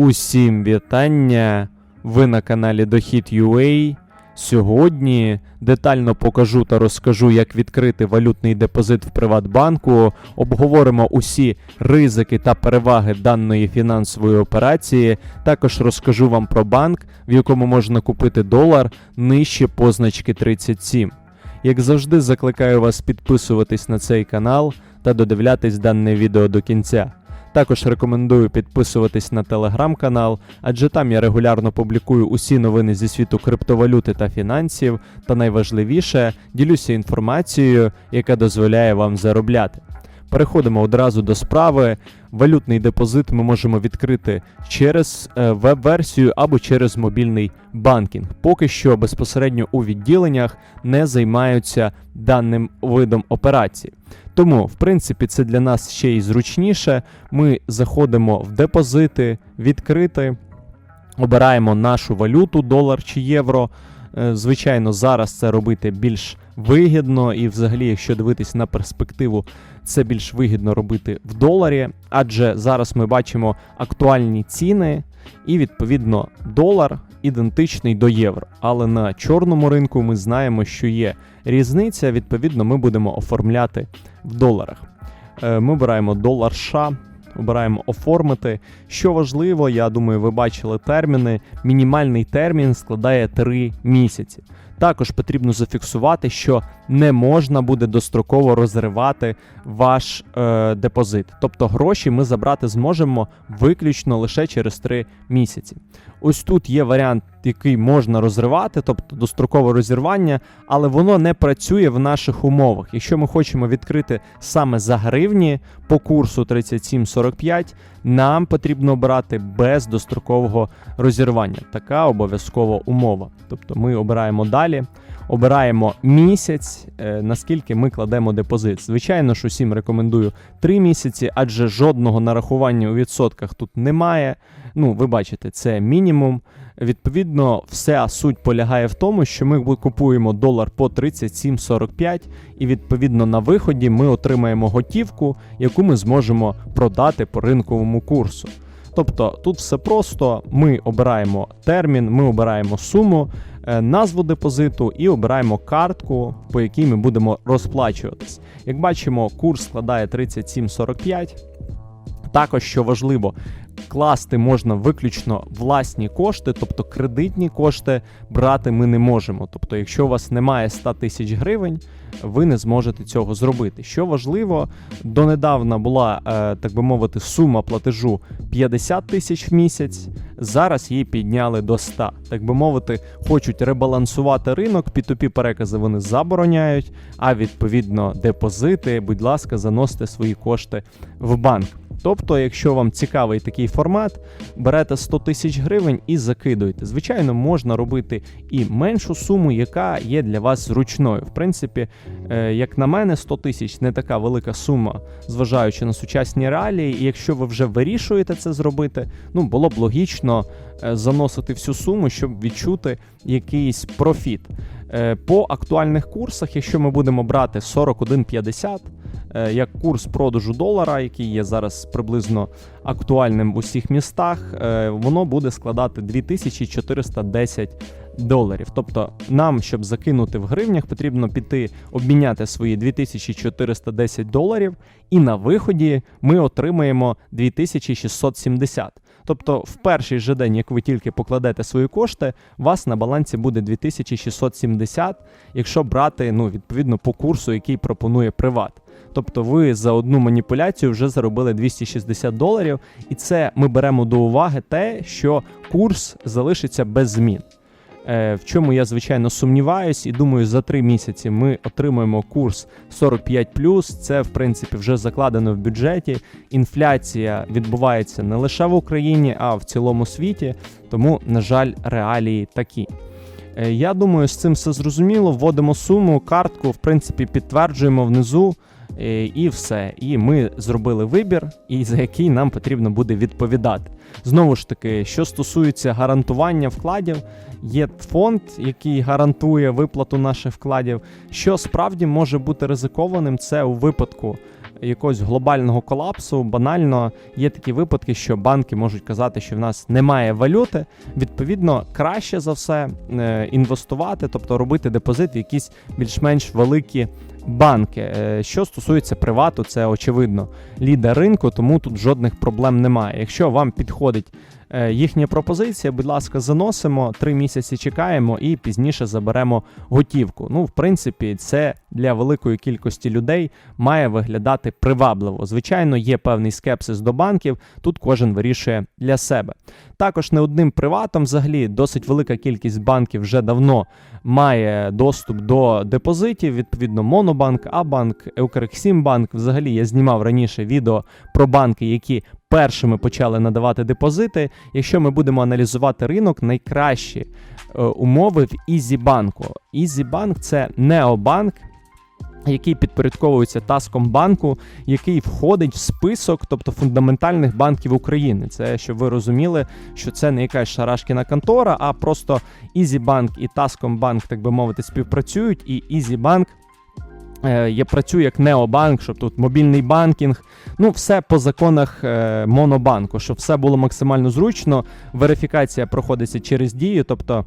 Усім вітання! Ви на каналі Дохід.ua. Сьогодні детально покажу та розкажу, як відкрити валютний депозит в Приватбанку. Обговоримо усі ризики та переваги даної фінансової операції. Також розкажу вам про банк, в якому можна купити долар нижче позначки 37. Як завжди, закликаю вас підписуватись на цей канал та додивлятись дане відео до кінця. Також рекомендую підписуватись на телеграм-канал, адже там я регулярно публікую усі новини зі світу криптовалюти та фінансів, та найважливіше ділюся інформацією, яка дозволяє вам заробляти. Переходимо одразу до справи. Валютний депозит ми можемо відкрити через е, веб-версію або через мобільний банкінг. Поки що безпосередньо у відділеннях не займаються даним видом операції. Тому, в принципі, це для нас ще й зручніше. Ми заходимо в депозити, відкрити, обираємо нашу валюту, долар чи євро. Е, Звичайно, зараз це робити більш вигідно, і взагалі, якщо дивитись на перспективу, це більш вигідно робити в доларі, адже зараз ми бачимо актуальні ціни, і відповідно долар ідентичний до євро. Але на чорному ринку ми знаємо, що є різниця. Відповідно, ми будемо оформляти в доларах. Е, Ми обираємо долар США. Обираємо оформити. Що важливо, я думаю, ви бачили терміни. Мінімальний термін складає 3 місяці. Також потрібно зафіксувати, що не можна буде достроково розривати ваш е, депозит. Тобто гроші ми забрати зможемо виключно лише через 3 місяці. Ось тут є варіант, який можна розривати, тобто дострокове розірвання, але воно не працює в наших умовах. Якщо ми хочемо відкрити саме за гривні по курсу 37,45, нам потрібно обирати без дострокового розірвання. Така обов'язкова умова. Тобто ми обираємо далі. Обираємо місяць, е, наскільки ми кладемо депозит. Звичайно ж, усім рекомендую 3 місяці, адже жодного нарахування у відсотках тут немає. Ну, ви бачите, це мінімум. Відповідно, вся суть полягає в тому, що ми купуємо долар по 37,45, і відповідно на виході ми отримаємо готівку, яку ми зможемо продати по ринковому курсу. Тобто тут все просто: ми обираємо термін, ми обираємо суму, назву депозиту і обираємо картку, по якій ми будемо розплачуватись. Як бачимо, курс складає 37,45. Також, що важливо, класти можна виключно власні кошти, тобто кредитні кошти брати ми не можемо. Тобто, якщо у вас немає 100 тисяч гривень, ви не зможете цього зробити. Що важливо, донедавна була, е, так би мовити, сума платежу 50 тисяч в місяць. Зараз її підняли до 100. Так би мовити, хочуть ребалансувати ринок, P2P перекази вони забороняють, а відповідно депозити, будь ласка, заносите свої кошти в банк. Тобто, якщо вам цікавий такий формат, берете 100 тисяч гривень і закидуєте. Звичайно, можна робити і меншу суму, яка є для вас зручною. В принципі, е, як на мене, 100 тисяч не така велика сума, зважаючи на сучасні реалії. І якщо ви вже вирішуєте це зробити, ну було б логічно е, заносити всю суму, щоб відчути якийсь профіт. Е, По актуальних курсах, якщо ми будемо брати 41,50, е, як курс продажу долара, який є зараз приблизно актуальним в усіх містах, е, воно буде складати 2410 доларів. Тобто нам, щоб закинути в гривнях, потрібно піти обміняти свої 2410 доларів, і на виході ми отримаємо 2670. Тобто, в перший же день, як ви тільки покладете свої кошти, у вас на балансі буде 2670, якщо брати ну, відповідно по курсу, який пропонує приват. Тобто ви за одну маніпуляцію вже заробили 260 доларів, і це ми беремо до уваги те, що курс залишиться без змін. Е, В чому я звичайно сумніваюсь, і думаю, за три місяці ми отримаємо курс 45+, Це в принципі вже закладено в бюджеті. Інфляція відбувається не лише в Україні, а в цілому світі. Тому, на жаль, реалії такі. Е, Я думаю, з цим все зрозуміло. Вводимо суму, картку, в принципі, підтверджуємо внизу. Е, І все. І ми зробили вибір, і за який нам потрібно буде відповідати. Знову ж таки, що стосується гарантування вкладів, є фонд, який гарантує виплату наших вкладів. Що справді може бути ризикованим, це у випадку якогось глобального колапсу, банально є такі випадки, що банки можуть казати, що в нас немає валюти. Відповідно, краще за все е, інвестувати, тобто робити депозит в якісь більш-менш великі банки. Е, Що стосується привату, це очевидно лідер ринку, тому тут жодних проблем немає. Якщо вам підходить е, їхня пропозиція, будь ласка, заносимо, три місяці чекаємо і пізніше заберемо готівку. Ну, в принципі, це для великої кількості людей має виглядати привабливо. Звичайно, є певний скепсис до банків, тут кожен вирішує для себе. Також не одним приватом, взагалі, досить велика кількість банків вже давно має доступ до депозитів. Відповідно, Монобанк, Абанк, Укрексімбанк. Взагалі я знімав раніше відео про банки, які першими почали надавати депозити. Якщо ми будемо аналізувати ринок, найкращі е, умови в Ізібанку. Ізібанк це необанк. Який підпорядковується Таскомбанку, який входить в список, тобто фундаментальних банків України. Це щоб ви розуміли, що це не якась шарашкіна контора, а просто Ізібанк і Таскомбанк, так би мовити, співпрацюють, і Ізібанк е, працюю як необанк, щоб тут мобільний банкінг. Ну, все по законах е, монобанку, щоб все було максимально зручно. Верифікація проходиться через дію, тобто.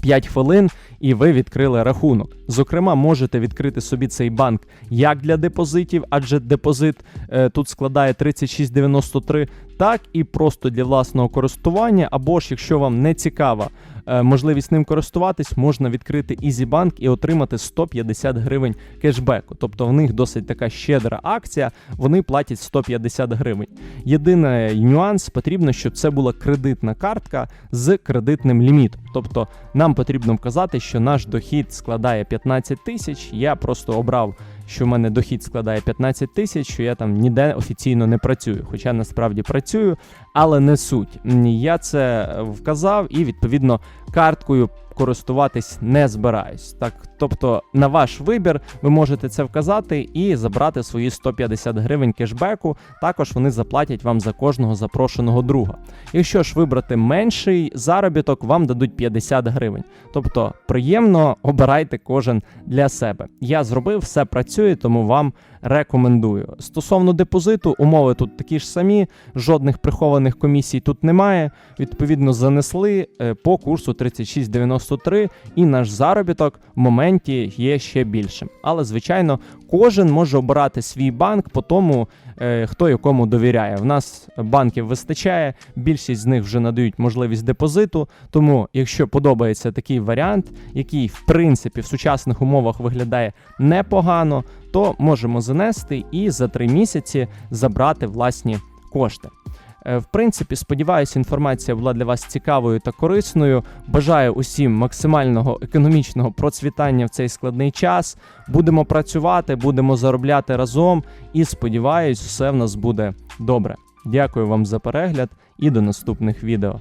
5 хвилин, і ви відкрили рахунок. Зокрема, можете відкрити собі цей банк як для депозитів, адже депозит е, тут складає 36,93, так і просто для власного користування. Або ж, якщо вам не цікава е, можливість ним користуватись, можна відкрити EasyBank і отримати 150 гривень кешбеку. Тобто в них досить така щедра акція, вони платять 150 гривень. Єдиний нюанс потрібно, щоб це була кредитна картка з кредитним лімітом. Тобто нам потрібно вказати, що наш дохід складає 15 тисяч. Я просто обрав, що в мене дохід складає 15 тисяч, що я там ніде офіційно не працюю. Хоча насправді працюю, але не суть. Я це вказав і відповідно карткою користуватись не збираюсь. Так, тобто, на ваш вибір ви можете це вказати і забрати свої 150 гривень кешбеку. Також вони заплатять вам за кожного запрошеного друга. Якщо ж вибрати менший заробіток, вам дадуть 50 гривень. Тобто приємно обирайте кожен для себе. Я зробив, все працює, тому вам рекомендую. Стосовно депозиту, умови тут такі ж самі, жодних прихованих комісій тут немає. Відповідно, занесли е, по курсу 36,93 і наш заробіток в моменті є ще більшим. Але, звичайно, кожен може обирати свій банк по тому, хто якому довіряє. В нас банків вистачає, більшість з них вже надають можливість депозиту. Тому, якщо подобається такий варіант, який в принципі в сучасних умовах виглядає непогано, то можемо занести і за три місяці забрати власні кошти. Е, В принципі, сподіваюся, інформація була для вас цікавою та корисною. Бажаю усім максимального економічного процвітання в цей складний час. Будемо працювати, будемо заробляти разом і сподіваюсь, все в нас буде добре. Дякую вам за перегляд і до наступних відео.